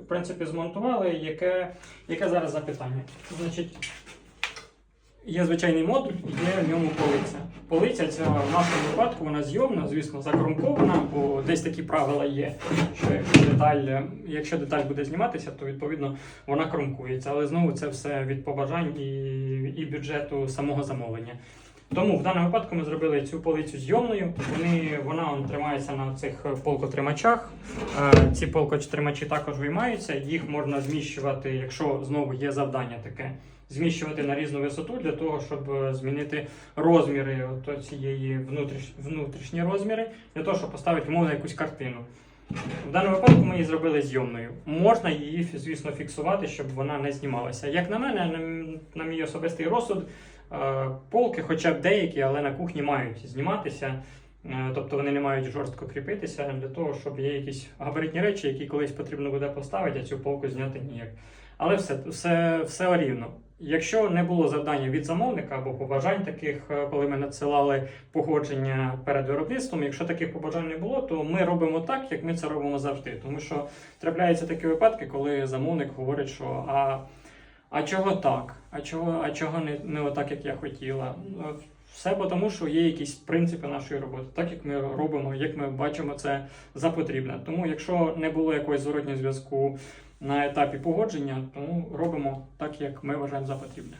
В принципі, змонтували, яке, яке зараз запитання. Значить, є звичайний модуль, є в ньому полиця. Полиця ця в нашому випадку вона зйомна, звісно, закромкована, бо десь такі правила є, що якщо деталь, якщо деталь буде зніматися, то відповідно вона кромкується. Але знову це все від побажань і, і бюджету самого замовлення. Тому в даному випадку ми зробили цю полицю зйомною. Вони, вона он, тримається на цих полкотримачах. Е, Ці полкотримачі також виймаються. Їх можна зміщувати, якщо знову є завдання таке, зміщувати на різну висоту для того, щоб е, змінити розміри от цієї внутріш, внутрішні розміри, для того, щоб поставити умовно якусь картину. В даному випадку ми її зробили зйомною. Можна її, звісно, фіксувати, щоб вона не знімалася. Як на мене, на, мій особистий розсуд, е, полки, хоча б деякі, але на кухні мають зніматися. Е, Тобто вони не мають жорстко кріпитися для того, щоб є якісь габаритні речі, які колись потрібно буде поставити, а цю полку зняти ніяк. Але все, все, все рівно. Якщо не було завдання від замовника або побажань таких, е, коли ми надсилали погодження перед виробництвом, якщо таких побажань не було, то ми робимо так, як ми це робимо завжди. Тому що трапляються такі випадки, коли замовник говорить, що а, а чого так? А чого, а чого не, не отак, як я хотіла? Все тому, що є якісь принципи нашої роботи, так як ми робимо, як ми бачимо це за потрібне. Тому, якщо не було якогось зворотнього зв'язку на етапі погодження, тому робимо так, як ми вважаємо за потрібне.